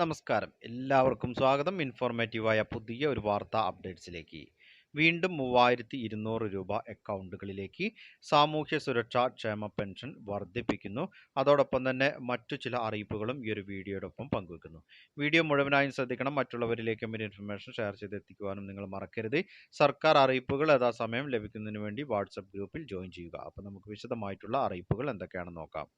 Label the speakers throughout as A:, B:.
A: നമസ്കാരം. എല്ലാവർക്കും സ്വാഗതം. ഇൻഫോർമേറ്റീവായ പുതിയ ഒരു വാർത്താ അപ്ഡേറ്റ്സിലേക്ക്. വീണ്ടും മൂവായിരത്തി ഇരുന്നൂറ് രൂപ അക്കൗണ്ടുകളിലേക്ക് സാമൂഹ്യ സുരക്ഷാ ക്ഷേമ പെൻഷൻ വർദ്ധിപ്പിക്കുന്നു. അതോടൊപ്പം തന്നെ മറ്റു ചില അറിയിപ്പുകളും ഈ ഒരു വീഡിയോയോടൊപ്പം പങ്കുവെക്കുന്നു. വീഡിയോ മുഴുവനായും ശ്രദ്ധിക്കണം. മറ്റുള്ളവരിലേക്കും ഒരു ഇൻഫർമേഷൻ ഷെയർ ചെയ്ത് എത്തിക്കുവാനും നിങ്ങൾ മറക്കരുത്. സർക്കാർ അറിയിപ്പുകൾ യഥാസമയം ലഭിക്കുന്നതിന് വേണ്ടി വാട്സപ്പ് ഗ്രൂപ്പിൽ ജോയിൻ ചെയ്യുക. അപ്പോൾ നമുക്ക് വിശദമായിട്ടുള്ള അറിയിപ്പുകൾ എന്തൊക്കെയാണെന്ന് നോക്കാം.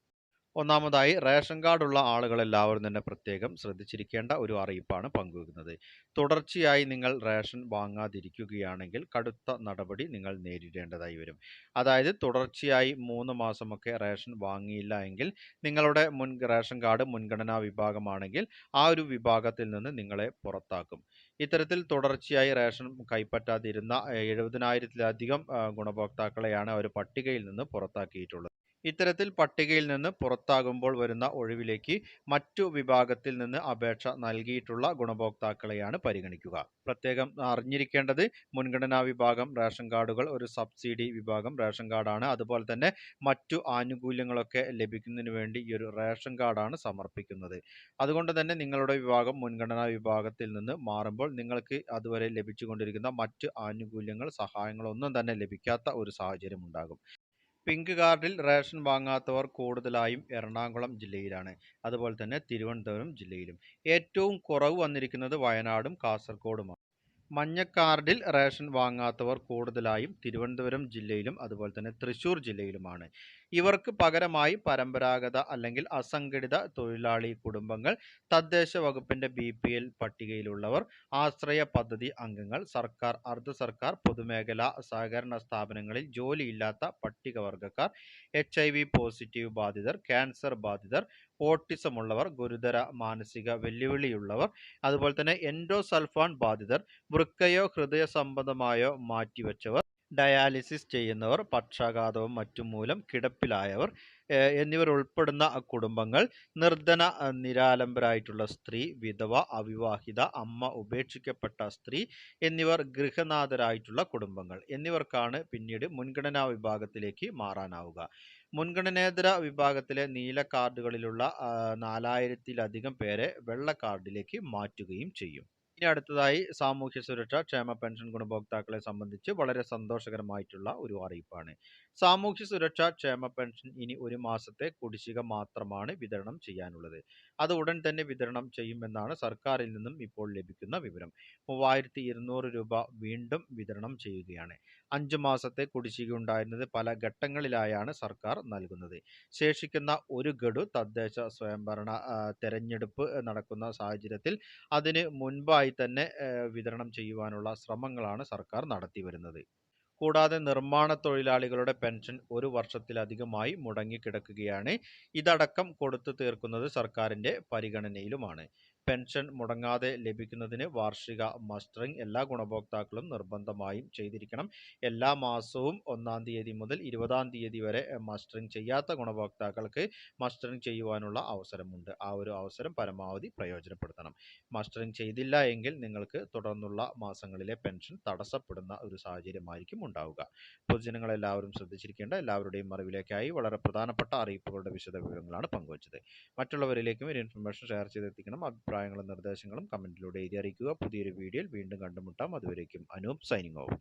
A: ഒന്നാമതായി റേഷൻ കാർഡ് ഉള്ള ആളുകൾ എല്ലാവരും തന്നെ പ്രത്യേകം ശ്രദ്ധിച്ചിരിക്കേണ്ട ഒരു അറിയിപ്പാണ് പങ്കുവെക്കുന്നത്. തുടർച്ചയായി നിങ്ങൾ റേഷൻ വാങ്ങാതിരിക്കുകയാണെങ്കിൽ കടുത്ത നടപടി നിങ്ങൾ നേരിടേണ്ടതായി വരും. അതായത് തുടർച്ചയായി മൂന്ന് മാസമൊക്കെ റേഷൻ വാങ്ങിയില്ല എങ്കിൽ നിങ്ങളുടെ മുൻ റേഷൻ കാർഡ് മുൻഗണനാ വിഭാഗമാണെങ്കിൽ ആ ഒരു വിഭാഗത്തിൽ നിന്ന് നിങ്ങളെ പുറത്താക്കും. ഇത്തരത്തിൽ തുടർച്ചയായി റേഷൻ കൈപ്പറ്റാതിരുന്ന എഴുപതിനായിരത്തിലധികം ഗുണഭോക്താക്കളെയാണ് ഒരു പട്ടികയിൽ നിന്ന് പുറത്താക്കിയിട്ടുള്ളത്. ഇത്തരത്തിൽ പട്ടികയിൽ നിന്ന് പുറത്താകുമ്പോൾ വരുന്ന ഒഴിവിലേക്ക് മറ്റു വിഭാഗത്തിൽ നിന്ന് അപേക്ഷ നൽകിയിട്ടുള്ള ഗുണഭോക്താക്കളെയാണ് പരിഗണിക്കുക. പ്രത്യേകം അറിഞ്ഞിരിക്കേണ്ടത് മുൻഗണനാ വിഭാഗം റേഷൻ കാർഡുകൾ ഒരു സബ്സിഡി വിഭാഗം റേഷൻ കാർഡാണ്. അതുപോലെ തന്നെ മറ്റു ആനുകൂല്യങ്ങളൊക്കെ ലഭിക്കുന്നതിന് വേണ്ടി ഈ ഒരു റേഷൻ കാർഡാണ് സമർപ്പിക്കുന്നത്. അതുകൊണ്ട് തന്നെ നിങ്ങളുടെ വിഭാഗം മുൻഗണനാ വിഭാഗത്തിൽ നിന്ന് മാറുമ്പോൾ നിങ്ങൾക്ക് അതുവരെ ലഭിച്ചുകൊണ്ടിരിക്കുന്ന മറ്റ് ആനുകൂല്യങ്ങൾ സഹായങ്ങളൊന്നും തന്നെ ലഭിക്കാത്ത ഒരു സാഹചര്യം ഉണ്ടാകും. പിങ്ക് കാർഡിൽ റേഷൻ വാങ്ങാത്തവർ കൂടുതലായും എറണാകുളം ജില്ലയിലാണ്. അതുപോലെ തന്നെ തിരുവനന്തപുരം ജില്ലയിലും. ഏറ്റവും കുറവ് വന്നിരിക്കുന്നത് വയനാടും കാസർഗോഡുമാണ്. മഞ്ഞ കാർഡിൽ റേഷൻ വാങ്ങാത്തവർ കൂടുതലായും തിരുവനന്തപുരം ജില്ലയിലും അതുപോലെ തന്നെ തൃശൂർ ജില്ലയിലുമാണ്. ഇവർക്ക് പകരമായി പരമ്പരാഗത അല്ലെങ്കിൽ അസംഘടിത തൊഴിലാളി കുടുംബങ്ങൾ തദ്ദേശ വകുപ്പിന്റെ ബി പി എൽ പട്ടികയിലുള്ളവർ ആശ്രയ പദ്ധതി അംഗങ്ങൾ സർക്കാർ അർദ്ധ സർക്കാർ പൊതുമേഖലാ സഹകരണ സ്ഥാപനങ്ങളിൽ ജോലിയില്ലാത്ത പട്ടികവർഗക്കാർ എച്ച് ഐ വി പോസിറ്റീവ് ബാധിതർ ക്യാൻസർ ബാധിതർ ഓട്ടിസമുള്ളവർ ഗുരുതര മാനസിക വെല്ലുവിളിയുള്ളവർ അതുപോലെ തന്നെ എൻഡോസൾഫാൻ ബാധിതർ വൃക്കയോ ഹൃദയ സംബന്ധമായോ മാറ്റിവെച്ചവർ ഡയാലിസിസ് ചെയ്യുന്നവർ പക്ഷാഘാതവും മറ്റും മൂലം കിടപ്പിലായവർ എന്നിവർ ഉൾപ്പെടുന്ന കുടുംബങ്ങൾ നിർധന നിരാലംബരായിട്ടുള്ള സ്ത്രീ വിധവ അവിവാഹിത അമ്മ ഉപേക്ഷിക്കപ്പെട്ട സ്ത്രീ എന്നിവർ ഗൃഹനാഥരായിട്ടുള്ള കുടുംബങ്ങൾ. എന്നിവർക്കാണ് പിന്നീട് മുൻഗണനാ വിഭാഗത്തിലേക്ക് മാറാനാവുക. മുൻഗണനേതര വിഭാഗത്തിലെ നീല കാർഡുകളിലുള്ള നാലായിരത്തിലധികം പേരെ വെള്ള കാർഡിലേക്ക് മാറ്റുകയും ചെയ്യും. ഇനി അടുത്തതായി സാമൂഹ്യ സുരക്ഷ ക്ഷേമ പെൻഷൻ ഗുണഭോക്താക്കളെ സംബന്ധിച്ച് വളരെ സന്തോഷകരമായിട്ടുള്ള ഒരു അറിയിപ്പാണ്. സാമൂഹ്യ സുരക്ഷ ക്ഷേമ പെൻഷൻ ഇനി ഒരു മാസത്തെ കുടിശ്ശിക മാത്രമാണ് വിതരണം ചെയ്യാനുള്ളത്. അത് ഉടൻ തന്നെ വിതരണം ചെയ്യുമെന്നാണ് സർക്കാരിൽ നിന്നും ഇപ്പോൾ ലഭിക്കുന്ന വിവരം. മൂവായിരത്തി രൂപ വീണ്ടും വിതരണം ചെയ്യുകയാണ്. അഞ്ചു മാസത്തെ കുടിശ്ശിക ഉണ്ടായിരുന്നത് പല ഘട്ടങ്ങളിലായാണ് സർക്കാർ നൽകുന്നത്. ശേഷിക്കുന്ന ഒരു ഗഡു തദ്ദേശ സ്വയംഭരണ തെരഞ്ഞെടുപ്പ് നടക്കുന്ന സാഹചര്യത്തിൽ അതിന് മുൻപായി തന്നെ വിതരണം ചെയ്യുവാനുള്ള ശ്രമങ്ങളാണ് സർക്കാർ നടത്തി വരുന്നത്. കൂടാതെ നിർമ്മാണ തൊഴിലാളികളുടെ പെൻഷൻ ഒരു വർഷത്തിലധികമായി മുടങ്ങിക്കിടക്കുകയാണ്. ഇതടക്കം കൊടുത്തു തീർക്കുന്നത് സർക്കാരിന്റെ പരിഗണനയിലുമാണ്. പെൻഷൻ മുടങ്ങാതെ ലഭിക്കുന്നതിന് വാർഷിക മസ്റ്ററിംഗ് എല്ലാ ഗുണഭോക്താക്കളും നിർബന്ധമായും ചെയ്തിരിക്കണം. എല്ലാ മാസവും ഒന്നാം തീയതി മുതൽ ഇരുപതാം തീയതി വരെ മസ്റ്ററിംഗ് ചെയ്യാത്ത ഗുണഭോക്താക്കൾക്ക് മസ്റ്ററിംഗ് ചെയ്യുവാനുള്ള അവസരമുണ്ട്. ആ ഒരു അവസരം പരമാവധി പ്രയോജനപ്പെടുത്തണം. മസ്റ്ററിംഗ് ചെയ്തില്ല എങ്കിൽ നിങ്ങൾക്ക് തുടർന്നുള്ള മാസങ്ങളിലെ പെൻഷൻ തടസ്സപ്പെടുന്ന ഒരു സാഹചര്യമായിരിക്കും ഉണ്ടാവുക. പൊതുജനങ്ങൾ എല്ലാവരും ശ്രദ്ധിച്ചിരിക്കേണ്ട എല്ലാവരുടെയും അറിവിലേക്കായി വളരെ പ്രധാനപ്പെട്ട അറിയിപ്പുകളുടെ വിശദ വിവരങ്ങളാണ് പങ്കുവച്ചത്. മറ്റുള്ളവരിലേക്കും ഒരു ഇൻഫർമേഷൻ ഷെയർ ചെയ്തെത്തിക്കണം. അഭിപ്രായങ്ങളും നിർദ്ദേശങ്ങളും കമന്റിലൂടെ എഴുതി അറിയിക്കുക. പുതിയൊരു വീഡിയോയിൽ വീണ്ടും കണ്ടുമുട്ടാം. അതുവരേക്കും അനൂപ് സൈനിങ് ഓഫ്.